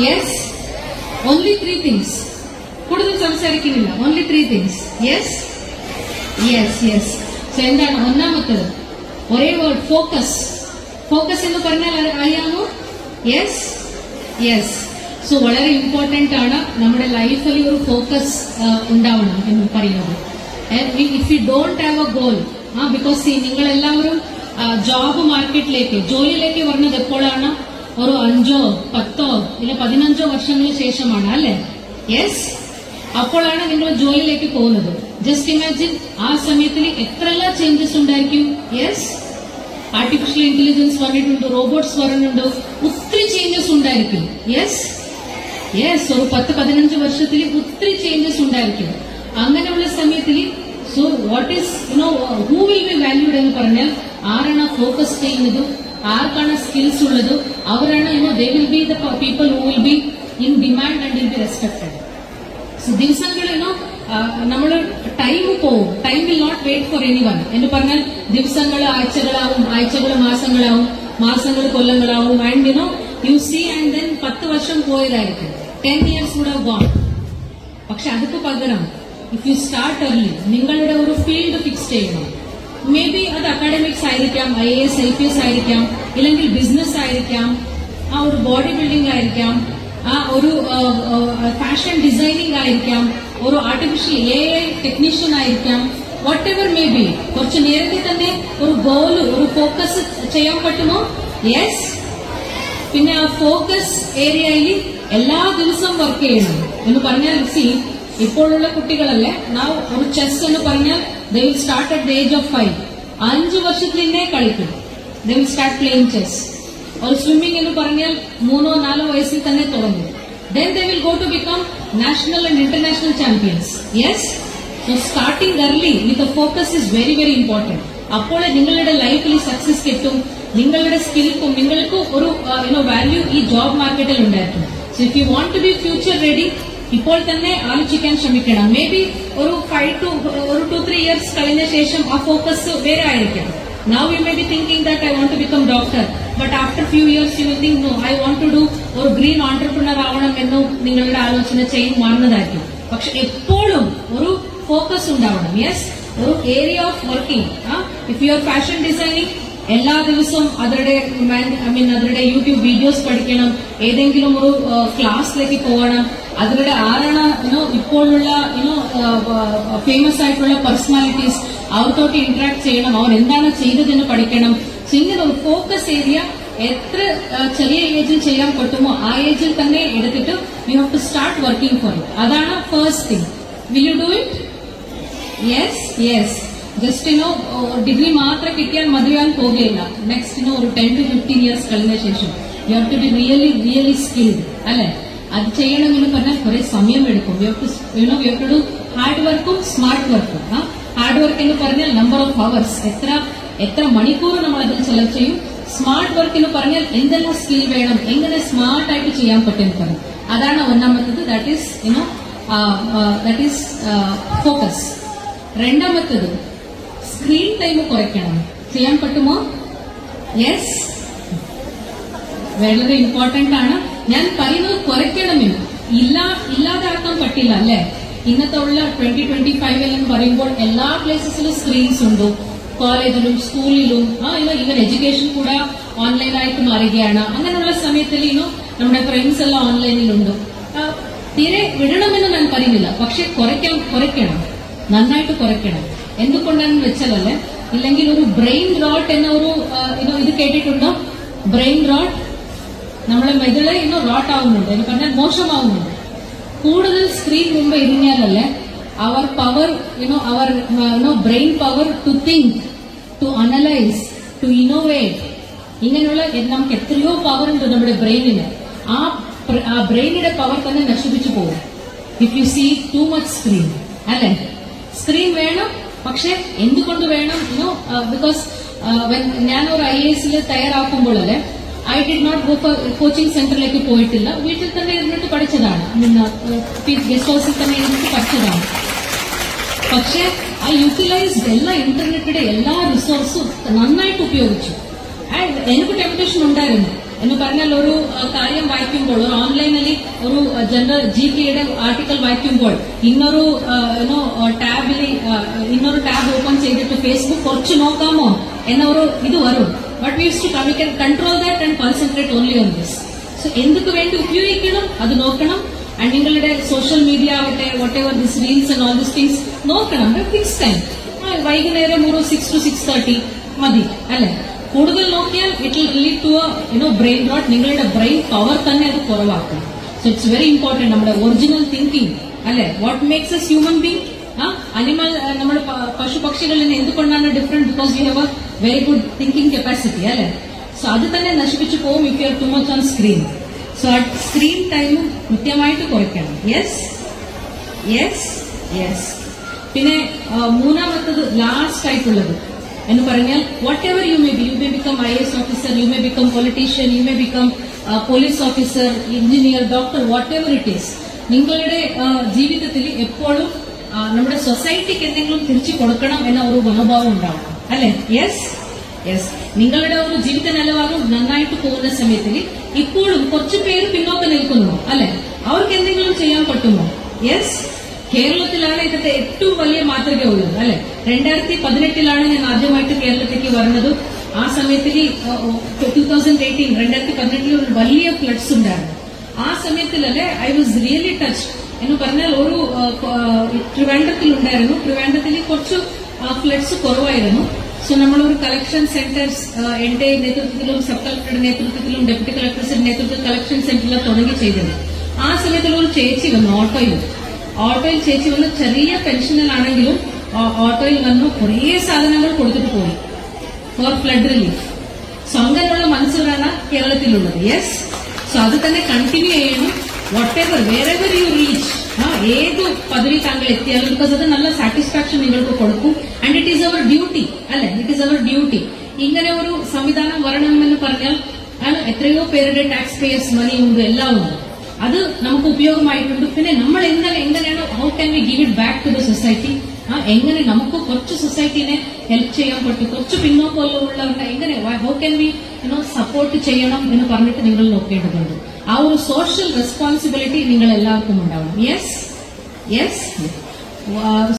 Yes only three things കൂടുതൽ സംസാരിക്കുന്നില്ല. Only three things yes yes yes so എന്താണ് ഒന്നാമത്തത്? ഒരേ വേർഡ് ഫോക്കസ് ഫോക്കസ് എന്ന് പറഞ്ഞാൽ അറി- അറിയാമോ? യെസ് യെസ് സോ വളരെ ഇമ്പോർട്ടന്റ് ആണ് നമ്മുടെ ലൈഫിൽ ഒരു ഫോക്കസ് ഉണ്ടാവണം എന്ന് പറയുന്നത്. If you don't have a goal ah because നിങ്ങളെല്ലാവരും ജോബ് മാർക്കറ്റിലേക്ക് ജോലിയിലേക്ക് വരുന്നത് എപ്പോഴാണ്? ഒരു അഞ്ചോ പത്തോ ഇല്ല പതിനഞ്ചോ വർഷങ്ങൾക്ക് ശേഷമാണ് അല്ലെ? യെസ് അപ്പോഴാണ് നിങ്ങൾ ജോലിയിലേക്ക് പോകുന്നത്. ജസ്റ്റ് ഇമാജിൻ ആ സമയത്തിൽ എത്രയെല്ലാം ചേഞ്ചസ് ഉണ്ടായിരിക്കും? യെസ് ആർട്ടിഫിഷ്യൽ ഇന്റലിജൻസ് പറഞ്ഞിട്ടുണ്ട് റോബോട്ട്സ് പറഞ്ഞിട്ടുണ്ട് ഒത്തിരി ചേഞ്ചസ് ഉണ്ടായിരിക്കും. യെസ് യെസ് ഒരു പത്ത് പതിനഞ്ച് വർഷത്തിൽ ഒത്തിരി ചേഞ്ചസ് ഉണ്ടായിരിക്കും. അങ്ങനെയുള്ള സമയത്തിൽ so what is you know who will be valued എന്ന് പറഞ്ഞാൽ ആരാണ് ഫോക്കസ് ചെയ്യുന്നത് ആർക്കാണ് സ്കിൽസ് ഉള്ളത്? അവരാണ് you know they will be the people who will be in demand and will be respected so ദിവസങ്ങളിലോ നമ്മൾ ടൈം പോവും. Time will not wait for anyone എന്ന് പറഞ്ഞാൽ ദിവസങ്ങൾ ആഴ്ചകളാവും ആഴ്ചകൾ മാസങ്ങളാവും മാസങ്ങൾ കൊല്ലങ്ങളാവും. And you know you see and then പത്ത് വർഷം പോയതായിരിക്കും. ടെൻ ഇയേഴ്സ് കൂടെ ഗോൺ പക്ഷെ അതിപ്പോ പകരം ഇഫ് യു സ്റ്റാർട്ട് early നിങ്ങളുടെ ഒരു ഫീൽഡ് ഫിക്സ് ചെയ്യണം. മേ ബി അത് അക്കാഡമിക്സ് ആയിരിക്കാം I S I P S ആയിരിക്കാം ഇല്ലെങ്കിൽ ബിസിനസ് ആയിരിക്കാം ആ ഒരു ബോഡി ബിൽഡിംഗ് ആയിരിക്കാം ആ ഒരു ഫാഷൻ ഡിസൈനിങ് ആയിരിക്കാം ഒരു ആർട്ടിഫിഷ്യൽ എ ഐ ടെക്നീഷ്യൻ ആയിരിക്കാം വാട്ട് എവർ മേ ബി കുറച്ച് നേരത്തെ തന്നെ ഒരു ഗോൾ ഒരു ഫോക്കസ് ചെയ്യാൻ പറ്റുമോ? യെസ് പിന്നെ ആ ഫോക്കസ് ഏരിയയിൽ എല്ലാ ദിവസവും വർക്ക് ചെയ്യണം. എന്ന് പറഞ്ഞാൽ സി ഇപ്പോഴുള്ള കുട്ടികളല്ലേ നാ ഒരു ചെസ് എന്ന് പറഞ്ഞാൽ they will start at the age of five അഞ്ച് വർഷത്തിലേ കളിക്കും. They will start playing chess ഒരു സ്വിമ്മിംഗ് എന്ന് പറഞ്ഞാൽ മൂന്നോ നാലോ വയസ്സിൽ തന്നെ തുടങ്ങും. Then they will go to become national and international champions yes so starting early with focus is very very important അപ്പോൾ നിങ്ങളുടെ ലൈഫിൽ സക്സസ് കിട്ടും. നിങ്ങളുടെ സ്കിൽക്കും നിങ്ങൾക്കും ഒരു യുനോ വാല്യൂ ഈ ജോബ് മാർക്കറ്റിൽ ഉണ്ടായിരിക്കും. So if you want to be future ready ഇപ്പോൾ തന്നെ ആലോചിക്കാൻ ശ്രമിക്കണം. മേ ബി ഒരു ഫൈവ് ടു ഒരു ടു ത്രീ ഇയേഴ്സ് കഴിഞ്ഞ ശേഷം ആ ഫോക്കസ് വേറെ ആയിരിക്കാം Now you may be thinking that I want to become doctor, but after few years you will think no, I want to do ഒരു ഗ്രീൻ ഓണ്ടർപ്രണർ ആവണം എന്നും നിങ്ങളുടെ ആലോചന ചെയ്യും മാറുന്നതായിരിക്കും. പക്ഷെ എപ്പോഴും ഒരു ഫോക്കസ് ഉണ്ടാവണം. യെസ് ഒരു area of working if you are fashion designing എല്ലാ ദിവസവും അവരുടെ ഐ മീൻ അവരുടെ യൂട്യൂബ് വീഡിയോസ് പഠിക്കണം. ഏതെങ്കിലും ഒരു ക്ലാസ്സിലേക്ക് പോകണം. അതിലൂടെ ആരാണ് യുനോ ഇപ്പോഴുള്ള യുനോ ഫേമസ് ആയിട്ടുള്ള പേഴ്സണാലിറ്റീസ് അവർത്തോട്ട് ഇന്ററാക്ട് ചെയ്യണം. അവർ എന്താണ് ചെയ്തതെന്ന് പഠിക്കണം. സോ ഇങ്ങനെ ഒരു ഫോക്കസ് ഏരിയ എത്ര ചെറിയ ഏജിൽ ചെയ്യാൻ പറ്റുമോ ആ ഏജിൽ തന്നെ എടുത്തിട്ട് you have to start working for it അതാണ് first thing will you do it yes yes just ഇനോ ഡിഗ്രി മാത്രം കിട്ടിയാൽ മതിയാൻ പോകുകയില്ല. നെക്സ്റ്റ് ഇനോ ഒരു ടെൻ ടു ഫിഫ്റ്റീൻ ഇയേഴ്സ് കഴിഞ്ഞ ശേഷം. You have to be really really skilled അല്ലെ? അത് ചെയ്യണമെന്ന് പറഞ്ഞാൽ കുറെ സമയം എടുക്കും യു ടു ഹാർഡ് വർക്കും സ്മാർട്ട് വർക്കും ഹാർഡ് വർക്ക് എന്ന് പറഞ്ഞാൽ നമ്പർ ഓഫ് അവേഴ്സ് എത്ര എത്ര മണിക്കൂർ നമ്മൾ അതിൽ ചെലവ് ചെയ്യും? സ്മാർട്ട് വർക്ക് എന്ന് പറഞ്ഞാൽ എന്തെല്ലാം സ്കിൽ വേണം? എങ്ങനെ സ്മാർട്ട് ആയിട്ട് ചെയ്യാൻ പറ്റും പറഞ്ഞു അതാണ് ഒന്നാമത്തത്. That is you know that is focus രണ്ടാമത്തത് സ്ക്രീൻ ടൈം കുറയ്ക്കണം. ചെയ്യാൻ പറ്റുമോ? യെസ് വളരെ ഇമ്പോർട്ടന്റ് ആണ്. ഞാൻ പറയുന്നത് കുറയ്ക്കണമെന്ന്. ഇല്ല ഇല്ലാതാക്കാൻ പറ്റില്ല അല്ലെ? ഇന്നത്തെ ഉള്ള ട്വന്റി ട്വന്റി ഫൈവ് എന്ന് പറയുമ്പോൾ എല്ലാ പ്ലേസസിലും സ്ക്രീൻസ് ഉണ്ട്. കോളേജിലും സ്കൂളിലും ആ ഈവൻ എഡ്യൂക്കേഷൻ കൂടെ ഓൺലൈനായിട്ട് മാറുകയാണ്. അങ്ങനെയുള്ള സമയത്തിൽ ഇനോ നമ്മുടെ ഫ്രണ്ട്സ് എല്ലാം ഓൺലൈനിലുണ്ട് തീരെ വിടണമെന്ന് ഞാൻ പറയുന്നില്ല. പക്ഷെ കുറയ്ക്കാൻ കുറയ്ക്കണം. നന്നായിട്ട് കുറയ്ക്കണം. എന്തുകൊണ്ടാണെന്ന് വെച്ചാലല്ലേ ഇല്ലെങ്കിൽ ഒരു ബ്രെയിൻ റോട്ട് എന്ന ഒരു ഇത് കേട്ടിട്ടുണ്ടോ? ബ്രെയിൻ റോട്ട് നമ്മളെ മെതിൾ ഇന്ന് റോട്ട് ആവുന്നുണ്ട് എന്ന് പറഞ്ഞാൽ മോശമാവുന്നുണ്ട്. കൂടുതൽ സ്ക്രീൻ മുമ്പ് ഇരുന്നാലല്ലേ our power you know our you know brain power to think to analyse to innovate ഇങ്ങനെയുള്ള നമുക്ക് എത്രയോ പവർ ഉണ്ട് നമ്മുടെ ബ്രെയിനിന് ആ ആ ബ്രെയിനിന്റെ പവർ തന്നെ നശിപ്പിച്ചു പോകും. If you see too much screen അല്ലെ? സ്ക്രീൻ വേണം പക്ഷെ എന്തുകൊണ്ട് വേണം? യുനോ ബിക്കോസ് ഞാൻ ഒരു ഐ എസിൽ തയ്യാറാക്കുമ്പോൾ അല്ലെ I did not go for coaching സെന്ററിലേക്ക് പോയിട്ടില്ല. വീട്ടിൽ തന്നെ ഇരുന്നിട്ട് പഠിച്ചതാണ്. ഗസ്റ്റ് ഹൗസിൽ തന്നെ ഇരുന്നിട്ട് പഠിച്ചതാണ്. പക്ഷെ ആ യൂട്ടിലൈസ്ഡ് എല്ലാ ഇന്റർനെറ്റിന്റെ എല്ലാ റിസോഴ്സും നന്നായിട്ട് ഉപയോഗിച്ചു. ആൻഡ് എനിക്ക് ടെംപ്റ്റേഷൻ ഉണ്ടായിരുന്നു. എന്ന് പറഞ്ഞാൽ ഒരു കാര്യം വായിക്കുമ്പോൾ ഒരു ഓൺലൈനിൽ ഒരു ജനറൽ ജി കെയുടെ ആർട്ടിക്കൽ വായിക്കുമ്പോൾ ഇന്നൊരു യുനോ ടാബിൽ ഇന്നൊരു ടാബ് ഓപ്പൺ ചെയ്തിട്ട് ഫേസ്ബുക്ക് കുറച്ച് നോക്കാമോ? എന്നൊരു ഇത് വരും. But we use to കമ്മിക്കൻ control that and concentrate only on this so എന്തൊക്കെ വേണ്ടി ഉപയോഗിക്കണം അത് നോക്കണം. ആൻഡ് നിങ്ങളുടെ സോഷ്യൽ മീഡിയ ആവട്ടെ whatever this reels and all this things നോക്കണം ഫിക്സ് ടൈം വൈകുന്നേരം ഒരു സിക്സ് ടു സിക്സ് തേർട്ടി മതി അല്ലെ? കൂടുതൽ നോക്കിയാൽ it lead to you know brain rot നിങ്ങളുടെ ബ്രെയിൻ പവർ തന്നെ അത് കുറവാക്കും. സോ ഇറ്റ്സ് വെരി ഇമ്പോർട്ടന്റ് നമ്മുടെ ഒറിജിനൽ തിങ്കിങ് അല്ലെ? What makes us human being animal നമ്മുടെ പശു പക്ഷികളിൽ നിന്ന് എന്തുകൊണ്ടാണ് different because you have a very good thinking capacity അല്ലെ? സോ അത് തന്നെ നശിപ്പിച്ചു പോകും if you are too much on screen so ആ സ്ക്രീൻ ടൈം കൃത്യമായിട്ട് കുറയ്ക്കണം. യെസ് യെസ് യെസ് പിന്നെ മൂന്നാമത്തത് ലാസ്റ്റ് ആയിട്ടുള്ളത്. എന്ന് പറഞ്ഞാൽ whatever you may be you may become I S officer you may become politician you may become police officer engineer doctor whatever it is നിങ്ങളുടെ ജീവിതത്തിൽ എപ്പോഴും നമ്മുടെ സൊസൈറ്റിക്ക് എന്തെങ്കിലും തിരിച്ചു കൊടുക്കണം എന്ന ഒരു മനോഭാവം ഉണ്ടാവണം. അല്ലെ? യെസ് യെസ് നിങ്ങളുടെ ഒരു ജീവിത നിലവാരം നന്നായിട്ട് പോകുന്ന സമയത്തിൽ ഇപ്പോഴും കുറച്ചു പേര് പിന്നോക്കം നിൽക്കുന്നു അല്ലെ? അവർക്ക് എന്തെങ്കിലും ചെയ്യാൻ പറ്റുമോ? യെസ് കേരളത്തിലാണ് ഇതിന്റെ ഏറ്റവും വലിയ മാതൃക ഉള്ളത് അല്ലെ? രണ്ടായിരത്തി പതിനെട്ടിലാണ് ഞാൻ ആദ്യമായിട്ട് കേരളത്തിലേക്ക് വരുന്നത്. ആ സമയത്തിൽ ടൂ തൗസൻഡ് എയ്റ്റീൻ രണ്ടായിരത്തി പതിനെട്ടിൽ ഒരു വലിയ ഫ്ലഡ്സ് ഉണ്ടായിരുന്നു. ആ സമയത്തിലല്ലേ ഐ വാസ് റിയലി ടച്ച് എന്ന് പറഞ്ഞാൽ ഒരു ട്രിവാൻഡ്രത്തിൽ ഉണ്ടായിരുന്നു ട്രിവാൻഡ്രത്തിൽ കുറച്ച് ഫ്ലഡ്സ് കുറവായിരുന്നു. സോ നമ്മളൊരു കളക്ഷൻ സെന്റേഴ്സ് എന്റെ നേതൃത്വത്തിലും സബ് കളക്ടറുടെ നേതൃത്വത്തിലും ഡെപ്യൂട്ടി കളക്ടേഴ്സിന്റെ നേതൃത്വത്തിൽ കളക്ഷൻ സെന്ററിൽ തുടങ്ങി ചെയ്തത്. ആ സമയത്തിൽ ഒരു ചേച്ചി വന്നു ഓട്ടോയിൽ ഓട്ടോയിൽ ചേച്ചി വന്ന് ചെറിയ പെൻഷനിലാണെങ്കിലും ഓട്ടോയിൽ വന്നു കുറേ സാധനങ്ങൾ കൊടുത്തിട്ട് പോയി. ഫോർ ഫ്ലഡ് റിലീഫ് സ്വന്തമുള്ള മനസ്സിലാണ് കേരളത്തിലുള്ളത്. യെസ് സോ അത് തന്നെ കണ്ടിന്യൂ ചെയ്യണം. Whatever wherever you reach ഏത് പദവി താങ്കൾ എത്തിയാലും ബിക്കോസ് അത് നല്ല സാറ്റിസ്ഫാക്ഷൻ നിങ്ങൾക്ക് കൊടുക്കും. And it is our duty അല്ലെ? ഇറ്റ് ഈസ് അവർ ഡ്യൂട്ടി ഇങ്ങനെ ഒരു സംവിധാനം വരണമെന്ന് പറഞ്ഞാൽ എത്രയോ പേരുടെ ടാക്സ് പേയേഴ്സ് മണി ഉണ്ട് എല്ലാം ഉണ്ട്. അത് നമുക്ക് ഉപയോഗമായിട്ടുണ്ട്. പിന്നെ നമ്മൾ എങ്ങനെ എങ്ങനെയാണ് how can we give it back to the society ആ എങ്ങനെ നമുക്ക് കുറച്ച് സൊസൈറ്റിനെ ഹെൽപ്പ് ചെയ്യാൻ പറ്റും? കുറച്ച് പിന്നോക്കമുള്ളവരുടെ എങ്ങനെ how can we you know support ചെയ്യണം എന്ന് പറഞ്ഞിട്ട് നിങ്ങൾ നോക്കേണ്ടതുണ്ട്. ആ ഒരു സോഷ്യൽ റെസ്പോൺസിബിലിറ്റി നിങ്ങൾ എല്ലാവർക്കും ഉണ്ടാവണം യെസ് യെസ്